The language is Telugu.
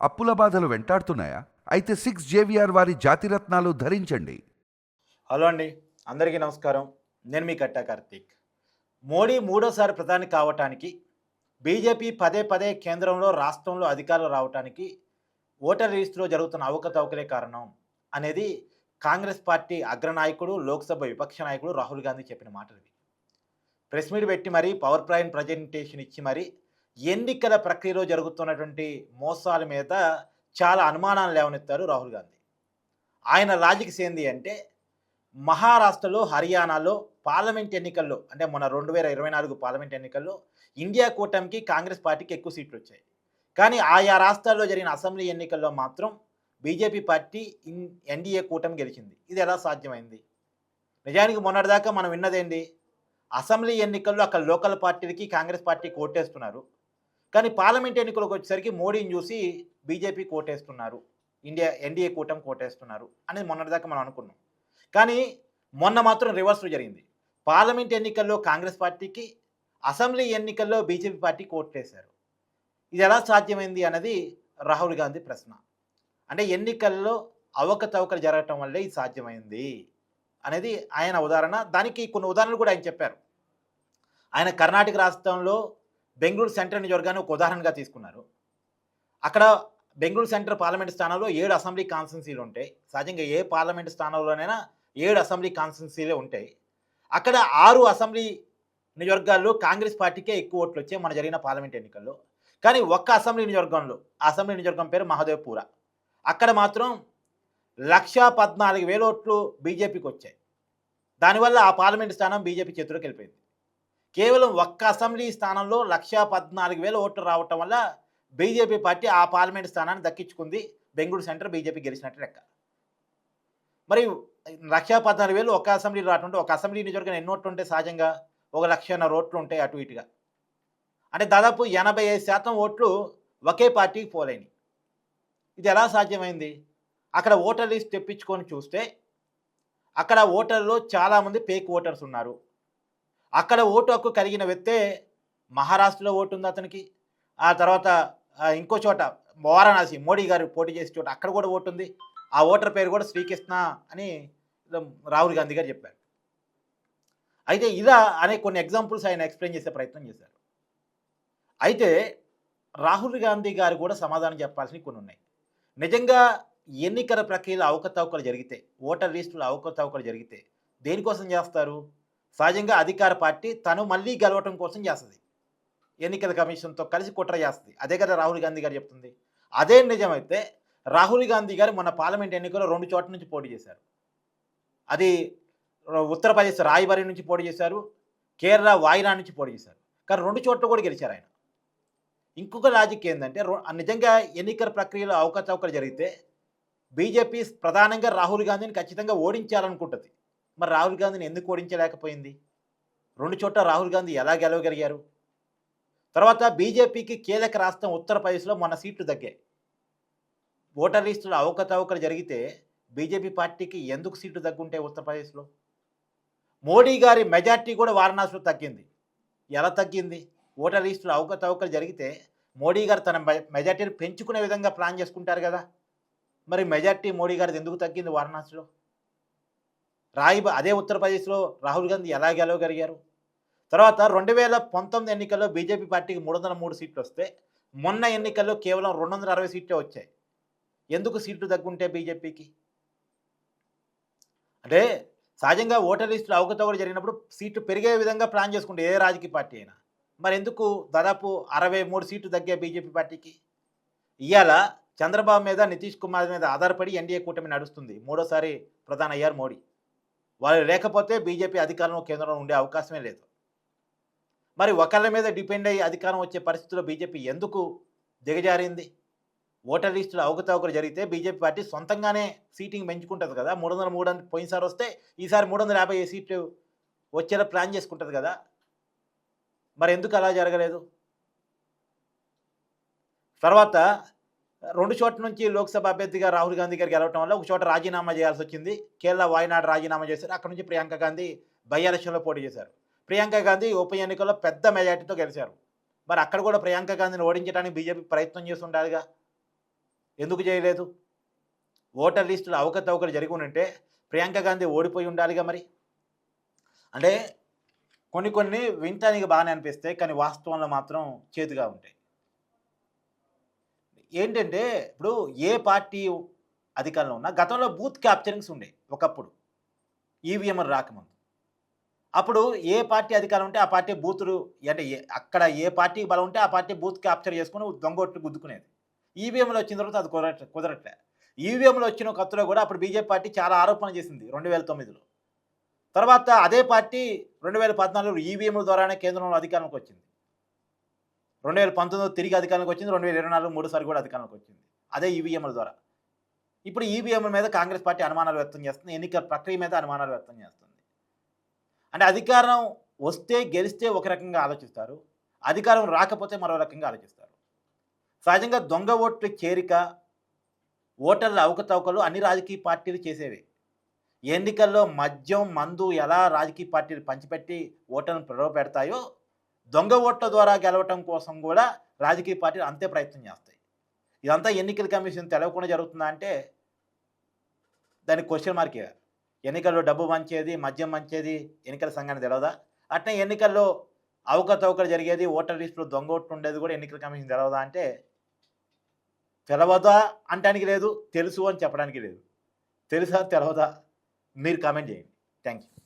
అప్పుల బాధలు వెంటాడుతున్నాయా? అయితే సిక్స్ జేవిఆర్ వారి జాతిరత్నాలు ధరించండి. హలో అండి. అందరికీ నమస్కారం. నేను మీ కట్టా కార్తీక్. మోడీ మూడోసారి ప్రధాని కావటానికి బీజేపీ పదే పదే కేంద్రంలో రాష్ట్రంలో అధికారులు రావటానికి ఓటర్ లిస్టులో జరుగుతున్న అవకతవకలే కారణం అనేది కాంగ్రెస్ పార్టీ అగ్రనాయకుడు లోక్సభ విపక్ష నాయకుడు రాహుల్ గాంధీ చెప్పిన మాటలు ప్రెస్ మీట్ పెట్టి మరీ పవర్ పాయింట్ ప్రజెంటేషన్ ఇచ్చి మరి ఎన్నికల ప్రక్రియలో జరుగుతున్నటువంటి మోసాల మీద చాలా అనుమానాలు లేవనెత్తారు రాహుల్ గాంధీ. ఆయన లాజిక్స్ ఏంది అంటే మహారాష్ట్రలో హర్యానాలో పార్లమెంట్ ఎన్నికల్లో అంటే మన రెండు వేల ఇరవై నాలుగు పార్లమెంట్ ఎన్నికల్లో ఇండియా కూటమికి కాంగ్రెస్ పార్టీకి ఎక్కువ సీట్లు వచ్చాయి. కానీ ఆయా రాష్ట్రాల్లో జరిగిన అసెంబ్లీ ఎన్నికల్లో మాత్రం బీజేపీ పార్టీ ఇన్ ఎన్డీఏ కూటమి గెలిచింది. ఇది ఎలా సాధ్యమైంది? నిజానికి మొన్నటిదాకా మనం విన్నదేంటి అసెంబ్లీ ఎన్నికల్లో అక్కడ లోకల్ పార్టీలకి కాంగ్రెస్ పార్టీ కోటేస్తున్నారు కానీ పార్లమెంట్ ఎన్నికలకు వచ్చేసరికి మోడీని చూసి బీజేపీ కోటేస్తున్నారు. ఇండియా ఎన్డీఏ కూటమి కోటేస్తున్నారు అనేది మొన్నటిదాకా మనం అనుకున్నాం. కానీ మొన్న మాత్రం రివర్స్ జరిగింది. పార్లమెంట్ ఎన్నికల్లో కాంగ్రెస్ పార్టీకి అసెంబ్లీ ఎన్నికల్లో బీజేపీ పార్టీ కోటేశారు. ఇది ఎలా సాధ్యమైంది అన్నది రాహుల్ గాంధీ ప్రశ్న. అంటే ఎన్నికల్లో అవకతవకలు జరగటం వల్లే ఇది సాధ్యమైంది అనేది ఆయన ఉదాహరణ. దానికి కొన్ని ఉదాహరణలు కూడా ఆయన చెప్పారు. ఆయన కర్ణాటక రాష్ట్రంలో బెంగళూరు సెంటర్ నియోజకవర్గాన్ని ఒక ఉదాహరణగా తీసుకున్నారు. అక్కడ బెంగళూరు సెంటర్ పార్లమెంట్ స్థానంలో ఏడు అసెంబ్లీ కాన్స్టిట్యున్సీలు ఉంటాయి. సహజంగా ఏ పార్లమెంట్ స్థానంలోనైనా ఏడు అసెంబ్లీ కాన్స్టిట్యున్సీలే ఉంటాయి. అక్కడ ఆరు అసెంబ్లీ నియోజకవర్గాల్లో కాంగ్రెస్ పార్టీకే ఎక్కువ ఓట్లు వచ్చాయి మన జరిగిన పార్లమెంట్ ఎన్నికల్లో. కానీ ఒక్క అసెంబ్లీ నియోజకవర్గంలో అసెంబ్లీ నియోజకవర్గం పేరు మహదేవ్పూర. అక్కడ మాత్రం లక్షా పద్నాలుగు వేల ఓట్లు బీజేపీకి వచ్చాయి. దానివల్ల ఆ పార్లమెంట్ స్థానం బీజేపీ చేతిలోకి వెళ్ళిపోయింది. కేవలం ఒక్క అసెంబ్లీ స్థానంలో లక్షా పద్నాలుగు వేల ఓట్లు రావటం వల్ల బీజేపీ పార్టీ ఆ పార్లమెంట్ స్థానాన్ని దక్కించుకుంది. బెంగళూరు సెంటర్ బీజేపీ గెలిచినట్టు లెక్క. మరి లక్షా పద్నాలుగు వేలు ఒక అసెంబ్లీ రాటుంటే ఒక అసెంబ్లీ నియోజకవర్గం ఎన్ని ఓట్లు ఉంటే సహజంగా ఒక లక్షన్నర ఓట్లు ఉంటాయి అటు ఇటుగా. అంటే దాదాపు ఎనభై ఐదు శాతం ఓట్లు ఒకే పార్టీకి పోలేని ఇది ఎలా సాధ్యమైంది? అక్కడ ఓటర్ లిస్ట్ తెప్పించుకొని చూస్తే అక్కడ ఓటర్లో చాలామంది పేక్ ఓటర్స్ ఉన్నారు. అక్కడ ఓటు హక్కు కలిగిన వ్యక్తే మహారాష్ట్రలో ఓటు ఉంది అతనికి. ఆ తర్వాత ఇంకో చోట వారణాసి మోడీ గారు పోటీ చేసే చోట అక్కడ కూడా ఓటు ఉంది ఆ ఓటర్ పేరు కూడా శ్రీకృష్ణ అని రాహుల్ గాంధీ గారు చెప్పారు. అయితే ఇదా అనే కొన్ని ఎగ్జాంపుల్స్ ఆయన ఎక్స్ప్లెయిన్ చేసే ప్రయత్నం చేశారు. అయితే రాహుల్ గాంధీ గారు కూడా సమాధానం చెప్పాల్సినవి కొన్ని ఉన్నాయి. నిజంగా ఎన్నికల ప్రక్రియలో అవకతవకలు జరిగితే ఓటర్ లిస్టులో అవకతవకలు జరిగితే దేనికోసం చేస్తారు? సహజంగా అధికార పార్టీ తను మళ్ళీ గెలవటం కోసం చేస్తుంది. ఎన్నికల కమిషన్తో కలిసి కుట్ర చేస్తుంది. అదే కదా రాహుల్ గాంధీ గారు చెప్తుంది. అదే నిజమైతే రాహుల్ గాంధీ గారు మొన్న పార్లమెంట్ ఎన్నికల్లో రెండు చోట్ల నుంచి పోటీ చేశారు. అది ఉత్తరప్రదేశ్ రాయబరి నుంచి పోటీ చేశారు. కేరళ వాయినా నుంచి పోటీ చేశారు. కానీ రెండు చోట్ల కూడా గెలిచారు ఆయన. ఇంకొక లాజిక్ ఏంటంటే రో- నిజంగా ఎన్నికల ప్రక్రియలో అవకతవకలు జరిగితే బీజేపీ ప్రధానంగా రాహుల్ గాంధీని ఖచ్చితంగా ఓడించాలనుకుంటుంది. మరి రాహుల్ గాంధీని ఎందుకు ఓడించలేకపోయింది? రెండు చోట్ల రాహుల్ గాంధీ ఎలా గెలవగలిగారు? తర్వాత బీజేపీకి కీలక రాష్ట్రం ఉత్తరప్రదేశ్లో మన సీట్లు తగ్గాయి. ఓటర్ లిస్టులు అవకతవకలు జరిగితే బీజేపీ పార్టీకి ఎందుకు సీట్లు తగ్గుంటాయి ఉత్తరప్రదేశ్లో? మోడీ గారి మెజార్టీ కూడా వారణాసిలో తగ్గింది. ఎలా తగ్గింది? ఓటర్ లిస్టులు అవకతవకలు జరిగితే మోడీ గారు తన మె- మెజార్టీని పెంచుకునే విధంగా ప్లాన్ చేసుకుంటారు కదా. మరి మెజార్టీ మోడీ గారిది ఎందుకు తగ్గింది వారణాసిలో? రాయి అదే ఉత్తరప్రదేశ్లో రాహుల్ గాంధీ ఎలా గెలవగలిగారు? తర్వాత రెండు వేల పంతొమ్మిది ఎన్నికల్లో బీజేపీ పార్టీకి మూడు వందల మూడు సీట్లు వస్తే మొన్న ఎన్నికల్లో కేవలం రెండు వందల అరవై సీట్లే వచ్చాయి. ఎందుకు సీట్లు తగ్గుంటే బీజేపీకి? అంటే సహజంగా ఓటర్ లిస్టులో అవకతవకలు జరిగినప్పుడు సీట్లు పెరిగే విధంగా ప్లాన్ చేసుకుంటే ఏ రాజకీయ పార్టీ అయినా. మరి ఎందుకు దాదాపు అరవై మూడు సీట్లు తగ్గే బీజేపీ పార్టీకి? ఇవాళ చంద్రబాబు మీద నితీష్ కుమార్ మీద ఆధారపడి ఎన్డీఏ కూటమి నడుస్తుంది. మూడోసారి ప్రధాని అయ్యారు మోడీ. వాళ్ళు లేకపోతే బీజేపీ అధికారంలో కేంద్రంలో ఉండే అవకాశమే లేదు. మరి ఒకళ్ళ మీద డిపెండ్ అయ్యి అధికారం వచ్చే పరిస్థితుల్లో బీజేపీ ఎందుకు దిగజారింది? ఓటర్ లిస్టులో అవకతవకలు జరిగితే బీజేపీ పార్టీ సొంతంగానే సీటింగ్ పెంచుకుంటుంది కదా? మూడు వందల మూడు పోయినసారి వస్తే ఈసారి మూడు వందల యాభై సీట్లు వచ్చేలా ప్లాన్ చేసుకుంటుంది కదా? మరి ఎందుకు అలా జరగలేదు? తర్వాత రెండు చోట్ల నుంచి లోక్సభ అభ్యర్థిగా రాహుల్ గాంధీ గారు గెలవటం వల్ల ఒక చోట రాజీనామా చేయాల్సి వచ్చింది. కేరళ వాయనాడు రాజీనామా చేశారు. అక్కడ నుంచి ప్రియాంక గాంధీ బై ఎలక్షన్లో పోటీ చేశారు. ప్రియాంక గాంధీ ఉప ఎన్నికల్లో పెద్ద మెజార్టీతో గెలిచారు. మరి అక్కడ కూడా ప్రియాంక గాంధీని ఓడించడానికి బీజేపీ ప్రయత్నం చేసి ఉండాలిగా ఎందుకు చేయలేదు? ఓటర్ లిస్టులో అవకతవకలు జరిగి ఉంటే ప్రియాంక గాంధీ ఓడిపోయి ఉండాలిగా మరి? అంటే కొన్ని కొన్ని వింటానికి బాగానే అనిపిస్తాయి కానీ వాస్తవంలో మాత్రం చేతుగా ఉంటాయి. ఏంటంటే ఇప్పుడు ఏ పార్టీ అధికారంలో ఉన్నా గతంలో బూత్ క్యాప్చరింగ్స్ ఉండే ఒకప్పుడు. ఈవీఎం రాకముందు. అప్పుడు ఏ పార్టీ అధికారం ఉంటే ఆ పార్టీ బూతులు అంటే అక్కడ ఏ పార్టీకి బలం ఉంటే ఆ పార్టీ బూత్ క్యాప్చర్ చేసుకుని దొంగొట్టు గుద్దుకునేది. ఈవీఎంలో వచ్చిన తర్వాత అది కుదరట కుదరట్లే. ఈవీఎంలో వచ్చిన కొత్తలో కూడా అప్పుడు బీజేపీ పార్టీ చాలా ఆరోపణలు చేసింది రెండు వేల తొమ్మిదిలో. తర్వాత అదే పార్టీ రెండు వేల పద్నాలుగులో ఈవీఎంల ద్వారానే కేంద్రంలో అధికారంలోకి వచ్చింది. రెండు వేల పంతొమ్మిదిలో తిరిగి అధికారంలోకి వచ్చింది రెండు వేల ఇరవై నాలుగు మూడుసారి కూడా అధికారంలోకి వచ్చింది. అదే ఈవీఎంల ద్వారా. ఇప్పుడు ఈవీఎంల మీద కాంగ్రెస్ పార్టీ అనుమానాలు వ్యక్తం చేస్తుంది ఎన్నికల ప్రక్రియ మీద అనుమానాలు వ్యక్తం చేస్తుంది. అంటే అధికారం వస్తే గెలిస్తే ఒక రకంగా ఆలోచిస్తారు అధికారం రాకపోతే మరో రకంగా ఆలోచిస్తారు. సహజంగా దొంగ ఓట్ల చేరిక ఓటర్ల అవకతవకలు అన్ని రాజకీయ పార్టీలు చేసేవి. ఎన్నికల్లో మద్యం మందు ఎలా రాజకీయ పార్టీలు పంచిపెట్టి ఓటర్లను ప్రలోభ పెడతాయో దొంగ ఓట్ల ద్వారా గెలవటం కోసం కూడా రాజకీయ పార్టీలు అంతే ప్రయత్నం చేస్తాయి. ఇదంతా ఎన్నికల కమిషన్ తెలవకుండా జరుగుతుందా అంటే దానికి క్వశ్చన్ మార్కే ఎన్నికల్లో డబ్బు మంచేది మద్యం మంచేది ఎన్నికల సంఘాన్ని తెలవదా? అట్నే ఎన్నికల్లో అవకతవకలు జరిగేది ఓటర్ లిస్టులో దొంగ ఓట్లు ఉండేది కూడా ఎన్నికల కమిషన్ తెలవదా అంటే తెలవదా అంటానికి లేదు తెలుసు అని చెప్పడానికి లేదు. తెలుసా తెలవదా? మీరు కామెంట్ చేయండి. Thank you